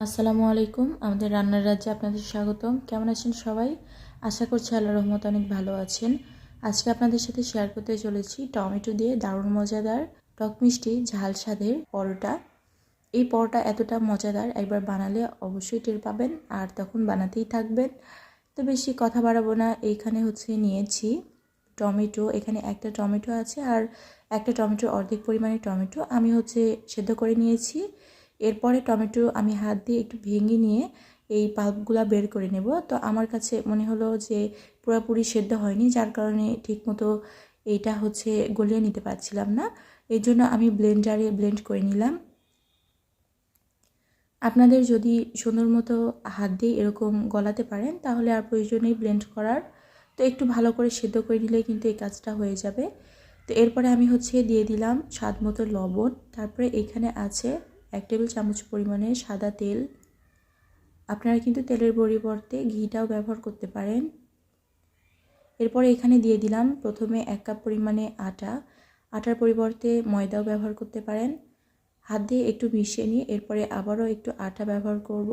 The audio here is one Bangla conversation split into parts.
আসসালামু আলাইকুম, আমাদের রান্নার রাজ্যে আপনাদের স্বাগতম। কেমন আছেন সবাই? আশা করছি আল্লাহ রহমত অনেক ভালো আছেন। আজকে আপনাদের সাথে শেয়ার করতে চলেছি টমেটো দিয়ে দারুণ মজাদার টক মিষ্টি ঝাল স্বাদের পরোটা। এই পরোটা এতটা মজাদার, একবার বানালে অবশ্যই টের পাবেন আর তখন বানাতেই থাকবেন। তো বেশি কথা বাড়াবো না, এইখানে হচ্ছে নিয়েছি টমেটো। এখানে একটা টমেটো আছে আর একটা টমেটোর অর্ধেক পরিমাণে টমেটো আমি হচ্ছে সেদ্ধ করে নিয়েছি। এরপরে টমেটো আমি হাত দিয়ে একটু ভেঙে নিয়ে এই পাল্পগুলো বের করে নেব। তো আমার কাছে মনে হলো যে পুরোপুরি সেদ্ধ হয়নি, যার কারণে ঠিকমতো এইটা হচ্ছে গলিয়ে নিতে পারছিলাম না। এই জন্য আমি ব্লেন্ডারে ব্লেন্ড করে নিলাম। আপনাদের যদি সুন্দর মতো হাত দিয়ে এরকম গলাতে পারেন, তাহলে আর প্রয়োজনেই ব্লেন্ড করার। তো একটু ভালো করে সেদ্ধ করে নিলে কিন্তু এই কাজটা হয়ে যাবে। তো এরপরে আমি হচ্ছে দিয়ে দিলাম স্বাদ মতো লবণ। তারপরে এখানে আছে এক টেবিল চামচ পরিমাণে সাদা তেল। আপনারা কিন্তু তেলের পরিবর্তে ঘিটাও ব্যবহার করতে পারেন। এরপরে এখানে দিয়ে দিলাম প্রথমে এক কাপ পরিমাণে আটা। আটার পরিবর্তে ময়দাও ব্যবহার করতে পারেন। হাত দিয়ে একটু মিশিয়ে নিয়ে এরপরে আবারও একটু আটা ব্যবহার করব।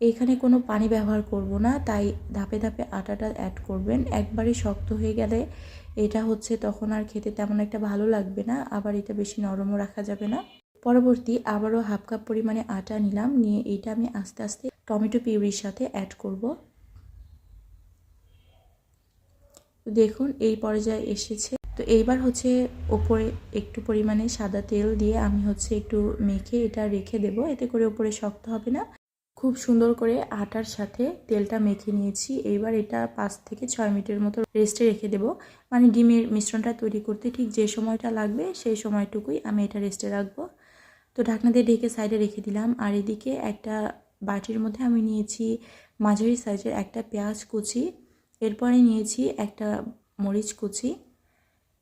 এখানে কোনো পানি ব্যবহার করব না, তাই ধাপে ধাপে আটাটা অ্যাড করবেন। একবারে শক্ত হয়ে গেলে এটা হচ্ছে তখন আর খেতে তেমন একটা ভালো লাগবে না, আবার এটা বেশি নরমও রাখা যাবে না। পরবর্তী আবারও হাফ কাপ পরিমাণে আটা নিলাম, নিয়ে এইটা আমি আস্তে আস্তে টমেটো পিউরির সাথে অ্যাড করব। দেখুন, এই পর্যায়ে এসেছে। তো এইবার হচ্ছে ওপরে একটু পরিমাণে সাদা তেল দিয়ে আমি হচ্ছে একটু মেখে এটা রেখে দেব। এতে করে ওপরে শক্ত হবে না। খুব সুন্দর করে আটার সাথে তেলটা মেখে নিয়েছি। এইবার এটা পাঁচ থেকে ছয় মিনিটের মতো রেস্টে রেখে দেব। মানে ডিমের মিশ্রণটা তৈরি করতে ঠিক যে সময়টা লাগবে, সেই সময়টুকুই আমি এটা রেস্টে রাখব। তো ঢাকনা দিয়ে ঢেকে সাইডে রেখে দিলাম। আর এদিকে একটা বাটির মধ্যে আমি নিয়েছি মাঝারি সাইজের একটা পেঁয়াজ কুচি, এরপরে নিয়েছি একটা মরিচ কুচি,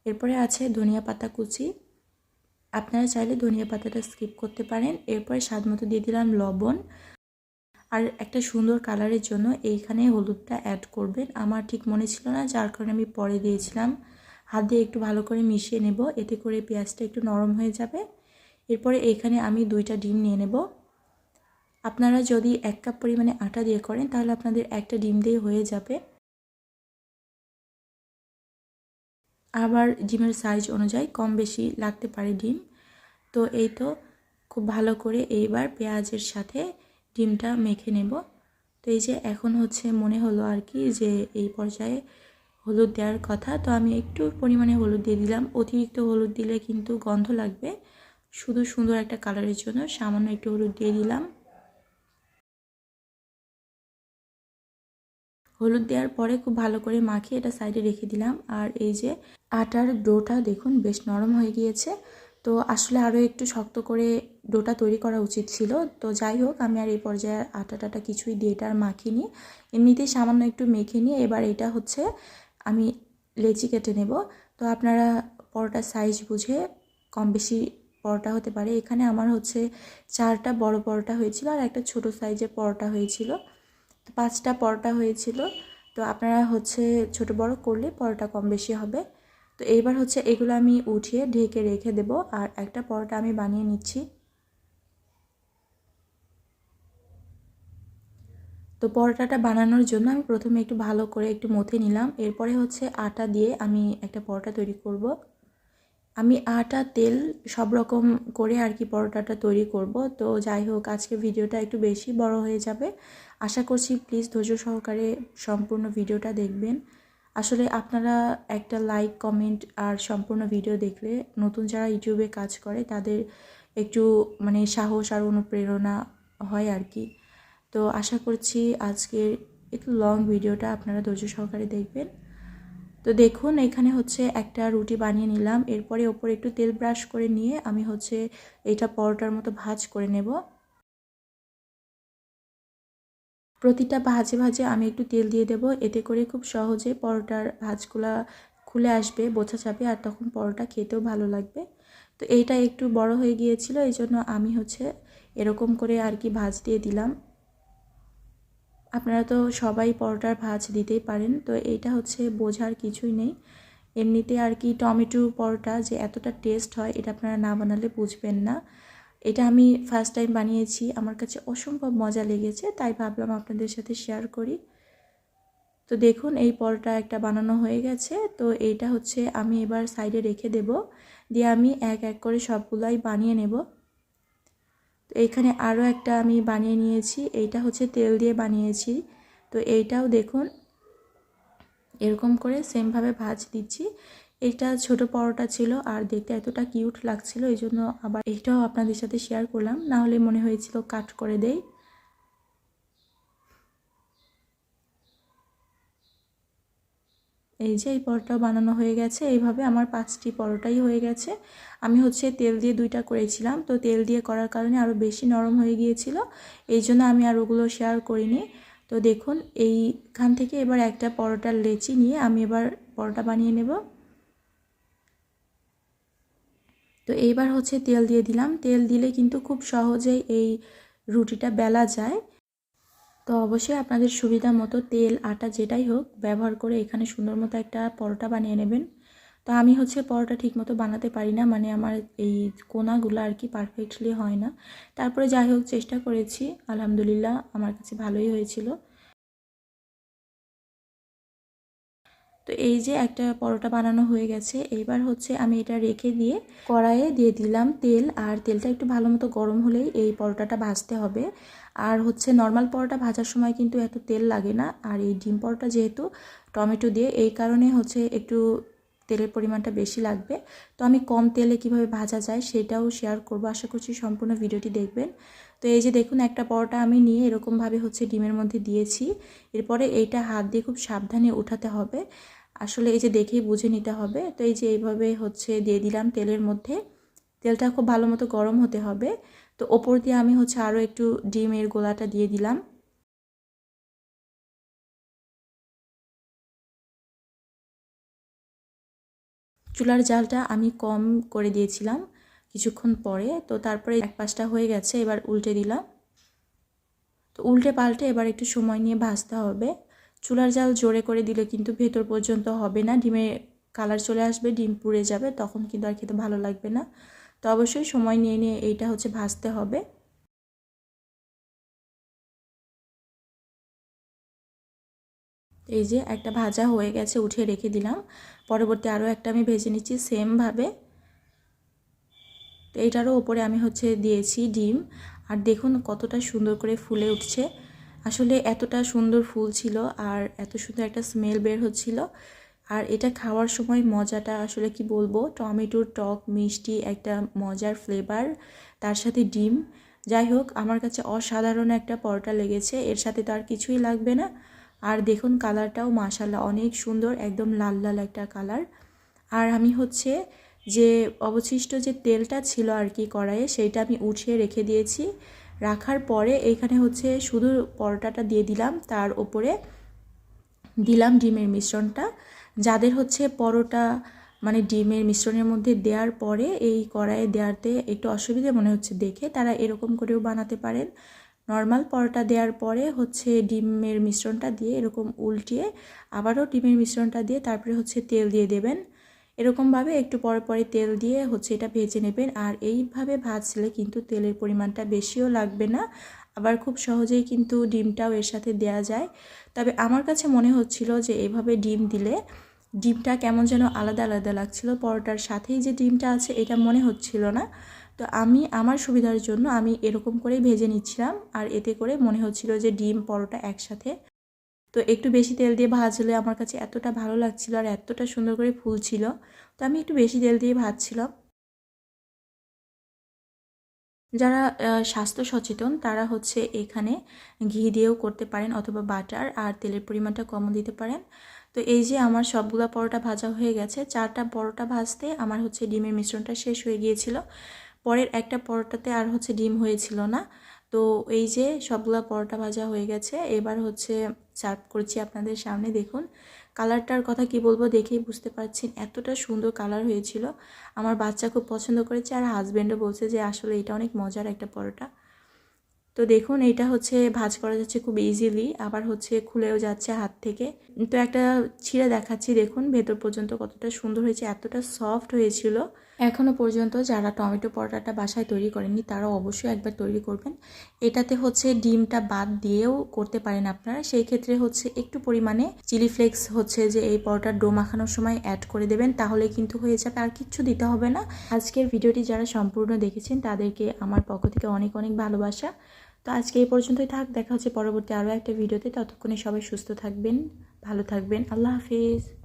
এরপরে আছে ধনিয়া পাতা কুচি। আপনারা চাইলে ধনিয়া পাতাটা স্কিপ করতে পারেন। এরপরে স্বাদ মতো দিয়ে দিলাম লবণ। আর একটা সুন্দর কালারের জন্য এইখানে হলুদটা অ্যাড করবেন। আমার ঠিক মনে ছিল না, যার কারণে আমি পরে দিয়েছিলাম। হাত দিয়ে একটু ভালো করে মিশিয়ে নেব। এতে করে পেঁয়াজটা একটু নরম হয়ে যাবে। এরপরে এখানে আমি দুইটা ডিম নিয়ে নেব। আপনারা যদি এক কাপ পরিমাণে আটা দিয়ে করেন, তাহলে আপনাদের একটা ডিম দিয়ে হয়ে যাবে। আবার ডিমের সাইজ অনুযায়ী কম বেশি লাগতে পারে ডিম। তো এই তো খুব ভালো করে এইবার পেঁয়াজের সাথে ডিমটা মেখে নেব। তো এই যে এখন হচ্ছে মনে হলো আর কি যে এই পর্যায়ে হলুদ দেওয়ার কথা। তো আমি একটু পরিমাণে হলুদ দিয়ে দিলাম। অতিরিক্ত হলুদ দিলে কিন্তু গন্ধ লাগবে। শুধু সুন্দর একটা কালারের জন্য সামান্য একটু হলুদ দিয়ে দিলাম। হলুদ দেওয়ার পরে খুব ভালো করে মাখিয়ে এটা সাইডে রেখে দিলাম। আর এই যে আটার ডোটা দেখুন বেশ নরম হয়ে গিয়েছে। তো আসলে আরও একটু শক্ত করে ডোটা তৈরি করা উচিত ছিল। তো যাই হোক, আমি আর এই পর্যায়ে আটা টাটা কিছুই দিয়ে এটা আর মাখিনি। এমনিতেই সামান্য একটু মেখে নিয়ে এবার এটা হচ্ছে আমি লেচি কেটে নেব। তো আপনারা পরোটার সাইজ বুঝে কম বেশি পরোটা হতে পারে। এখানে আমার হচ্ছে চারটা বড় পরোটা হয়েছিল আর একটা ছোট সাইজের পরোটা হয়েছিল। তো পাঁচটা পরোটা হয়েছিল। তো আপনারা হচ্ছে ছোট বড় করলে পরোটা কম বেশি হবে। তো এইবার হচ্ছে এগুলো আমি উঠিয়ে ঢেকে রেখে দেব আর একটা পরোটা আমি বানিয়ে নিচ্ছি। তো পরোটাটা বানানোর জন্য আমি প্রথমে একটু ভালো করে একটু মথে নিলাম। এরপরে হচ্ছে আটা দিয়ে আমি একটা পরোটা তৈরি করব। আমি আটা, তেল সব রকম করে আর কি পরোটাটা তৈরি করব। তো যাই হোক আজকে ভিডিওটা একটু বেশি বড় হয়ে যাবে। আশা করছি প্লিজ ধৈর্য সহকারে সম্পূর্ণ ভিডিওটা দেখবেন। আসলে আপনারা একটা লাইক কমেন্ট আর সম্পূর্ণ ভিডিও দেখলে নতুন যারা ইউটিউবে কাজ করে তাদের একটু মানে সাহস আর অনুপ্রেরণা হয় আর কি। তো আশা করছি আজকের একটু লং ভিডিওটা আপনারা ধৈর্য সহকারে দেখবেন। তো দেখুন, এখানে হচ্ছে একটা রুটি বানিয়ে নিলাম। এরপরে ওপরে একটু তেল ব্রাশ করে নিয়ে আমি হচ্ছে এটা পরোটার মতো ভাজ করে নেব। প্রতিটা ভাজে ভাজে আমি একটু তেল দিয়ে দেব। এতে করে খুব সহজে পরোটার ভাজগুলা খুলে আসবে, বোঝা যাবে, আর তখন পরোটা খেতেও ভালো লাগবে। তো এইটা একটু বড় হয়ে গিয়েছিল এই জন্য আমি হচ্ছে এরকম করে আর কি ভাজ দিয়ে দিলাম। আপনারা তো সবাই পরোটার ভাজ দিতেই পারেন, তো এইটা হচ্ছে বোঝার কিছুই নেই। এমনিতে আর কি টমেটো পরোটা যে এতটা টেস্ট হয়, এটা আপনারা না বানালে বুঝবেন না। এটা আমি ফার্স্ট টাইম বানিয়েছি, আমার কাছে অসম্ভব মজা লেগেছে, তাই ভাবলাম আপনাদের সাথে শেয়ার করি। তো দেখুন, এই পরোটা একটা বানানো হয়ে গেছে, তো এইটা হচ্ছে আমি এবার সাইডে রেখে দেব। দিয়ে আমি এক এক করে সবগুলাই বানিয়ে নেব। এইখানে আরও একটা আমি বানিয়ে নিয়েছি, এইটা হচ্ছে তেল দিয়ে বানিয়েছি। তো এইটাও দেখুন, এরকম করে সেমভাবে ভাজ দিচ্ছি। এটা ছোট পরোটা ছিল আর দেখতে এতটা কিউট লাগছিল এই জন্য আবার এইটাও আপনাদের সাথে শেয়ার করলাম। না হলে মনে হয়েছিল কাট করে দেই। এই যে এই পরোটা বানানো হয়ে গেছে, এইভাবে আমার পাঁচটি পরোটাই হয়ে গেছে। আমি হচ্ছে তেল দিয়ে দুইটা করেছিলাম, তো তেল দিয়ে করার কারণে আরও বেশি নরম হয়ে গিয়েছিল, এই জন্য আমি আর ওগুলো শেয়ার করিনি। তো দেখুন, এইখান থেকে এবার একটা পরোটার লেচি নিয়ে আমি এবার পরোটা বানিয়ে নেব। তো এইবার হচ্ছে তেল দিয়ে দিলাম। তেল দিলে কিন্তু খুব সহজেই এই রুটিটা বেলা যায়। তো অবশ্যই আপনাদের সুবিধা মতো তেল, আটা যেটাই হোক ব্যবহার করে এখানে সুন্দর মতো একটা পরোটা বানিয়ে নেবেন। তো আমি হচ্ছে পরোটা ঠিক মতো বানাতে পারি না মানে আমার এই কোনাগুলো আর কি পারফেক্টলি হয় না। তারপরে যাই হোক চেষ্টা করেছি, আলহামদুলিল্লাহ আমার কাছে ভালোই হয়েছিল। তো এই যে একটা পরোটা বানানো হয়ে গেছে এইবার হচ্ছে আমি এটা রেখে দিয়ে কড়াইয়ে দিয়ে দিলাম তেল, আর তেলটা একটু ভালো মতো গরম হলেই এই পরোটাটা ভাজতে হবে। আর হচ্ছে নর্মাল পরোটা ভাজার সময় কিন্তু এত তেল লাগে না, আর এই ডিম পরোটা যেহেতু টমেটো দিয়ে, এই কারণে হচ্ছে একটু তেলের পরিমাণটা বেশি লাগবে। তো আমি কম তেলে কীভাবে ভাজা যায় সেটাও শেয়ার করব। আশা করছি সম্পূর্ণ ভিডিওটি দেখবেন। তো এই যে দেখুন, একটা পরোটা আমি নিয়ে এরকমভাবে হচ্ছে ডিমের মধ্যে দিয়েছি। এরপরে এইটা হাত দিয়ে খুব সাবধানে উঠাতে হবে। আসলে এই যে দেখেই বুঝে নিতে হবে। তো এই যে এইভাবে হচ্ছে দিয়ে দিলাম তেলের মধ্যে। তেলটা খুব ভালো মতো গরম হতে হবে। তো ওপর দিয়ে আমি হচ্ছে আরও একটু ডিমের গোলাটা দিয়ে দিলাম। চুলার জালটা আমি কম করে দিয়েছিলাম। কিছুক্ষণ পরে, তো তারপরে এক পাশটা হয়ে গেছে, এবার উল্টে দিলাম। তো উল্টে পাল্টে এবার একটু সময় নিয়ে ভাজতে হবে। চুলার জাল জোরে করে দিলে কিন্তু ভেতর পর্যন্ত হবে না, ডিমে কালার চলে আসবে, ডিম পুড়ে যাবে, তখন কিন্তু আর খেতে ভালো লাগবে না। তো অবশ্যই সময় নিয়ে নিয়ে এইটা হচ্ছে ভাজতে হবে। এই যে একটা ভাজা হয়ে গেছে, উঠিয়ে রেখে দিলাম। পরবর্তী আরও একটা আমি ভেজে নিচ্ছি সেমভাবে। তো এইটারও ওপরে আমি হচ্ছে দিয়েছি ডিম। আর দেখুন কতটা সুন্দর করে ফুলে উঠছে। আসলে এতটা সুন্দর ফুল ছিল আর এত সুন্দর একটা স্মেল বের হচ্ছিল। আর এটা খাওয়ার সময় মজাটা আসলে কি বলব? টমেটোর টক, মিষ্টি একটা মজার ফ্লেভার তার সাথে ডিম। যাই হোক, আমার কাছে অসাধারণ একটা পরোটা লেগেছে, এর সাথে তো আর কিছুই লাগবে না। আর দেখুন কালারটাও মাসাল্লাহ অনেক সুন্দর, একদম লাল লাল একটা কালার আর আমি হচ্ছে যে অবশিষ্ট যে তেলটা ছিল আর কি কড়াইয়ে, সেইটা আমি উঠিয়ে রেখে দিয়েছি। রাখার পরে এইখানে হচ্ছে শুধু পরোটাটা দিয়ে দিলাম, তার ওপরে দিলাম ডিমের মিশ্রণটা। যাদের হচ্ছে পরোটা মানে ডিমের মিশ্রণের মধ্যে দেওয়ার পরে এই কড়াইয়ে দেওয়াতে একটু অসুবিধে মনে হচ্ছে দেখে, তারা এরকম করেও বানাতে পারেন। নর্মাল পরোটা দেওয়ার পরে হচ্ছে ডিমের মিশ্রণটা দিয়ে এরকম উল্টিয়ে আবারও ডিমের মিশ্রণটা দিয়ে তারপরে হচ্ছে তেল দিয়ে দেবেন। এরকমভাবে একটু পরে পরে তেল দিয়ে হচ্ছে এটা ভেজে নেবেন। আর এইভাবে ভাজলে কিন্তু তেলের পরিমাণটা বেশিও লাগবে না। আবার খুব সহজেই কিন্তু ডিমটাও এর সাথে দেয়া যায়। তবে আমার কাছে মনে হচ্ছিল যে এভাবে ডিম দিলে ডিমটা কেমন যেন আলাদা আলাদা লাগছিল। পরোটার সাথেই যে ডিমটা আছে এটা মনে হচ্ছিল না। তো আমি, আমার সুবিধার জন্য আমি এরকম করেই ভেজে নিচ্ছিলাম। আর এতে করে মনে হচ্ছিল যে ডিম, পরোটা একসাথে তো একটু বেশি তেল দিয়ে ভাজলে আমার কাছে এতটা ভালো লাগছিল আর এতটা সুন্দর করে ফুলছিল, তো আমি একটু বেশি তেল দিয়ে ভাজছিলাম। যারা স্বাস্থ্য সচেতন তারা হচ্ছে এখানে ঘি দিয়েও করতে পারেন অথবা বাটার আর তেলের পরিমাণটা কমও দিতে পারেন। তো এই যে আমার সবগুলা পরোটা ভাজা হয়ে গেছে, চারটা পরোটা ভাজতে আমার হচ্ছে ডিমের মিশ্রণটা শেষ হয়ে গিয়েছিল। পরের একটা পরোটাতে আর হচ্ছে ডিম হয়েছিল না। তো এই যে সবগুলো পরোটা ভাজা হয়ে গেছে, এবার হচ্ছে সার্ভ করছি আপনাদের সামনে। দেখুন, কালারটার কথা কি বলব দেখেই বুঝতে পারছেন, এতটা সুন্দর কালার হয়েছিল। আমার বাচ্চা খুব পছন্দ করেছে আর হাজব্যান্ডও বলছে যে আসলে এটা অনেক মজার একটা পরোটা। তো দেখুন এটা হচ্ছে ভাজ করা যাচ্ছে খুব ইজিলি আবার হচ্ছে খুলেও যাচ্ছে হাত থেকে। তো একটা ছিঁড়ে দেখাচ্ছি, দেখুন ভেতর পর্যন্ত কতটা সুন্দর হয়েছে, এতটা সফট হয়েছিল। এখনও পর্যন্ত যারা টমেটো পরোটাটা বাসায় তৈরি করেননি তারা অবশ্যই একবার তৈরি করবেন। এটাতে হচ্ছে ডিমটা বাদ দিয়েও করতে পারেন আপনারা। সেই ক্ষেত্রে হচ্ছে একটু পরিমাণে চিলি ফ্লেক্স হচ্ছে যে এই পরোটার ডো মাখানোর সময় অ্যাড করে দেবেন, তাহলে কিন্তু হয়ে যাবে। আর কিচ্ছু দিতে হবে না। আজকের ভিডিওটি যারা সম্পূর্ণ দেখেছেন, তাদেরকে আমার পক্ষ থেকে অনেক অনেক ভালোবাসা। তো আজকে এই পর্যন্তই থাক। দেখা হচ্ছে পরবর্তী আরও একটা ভিডিওতে। ততক্ষণে সবাই সুস্থ থাকবেন, ভালো থাকবেন। আল্লাহ হাফিজ।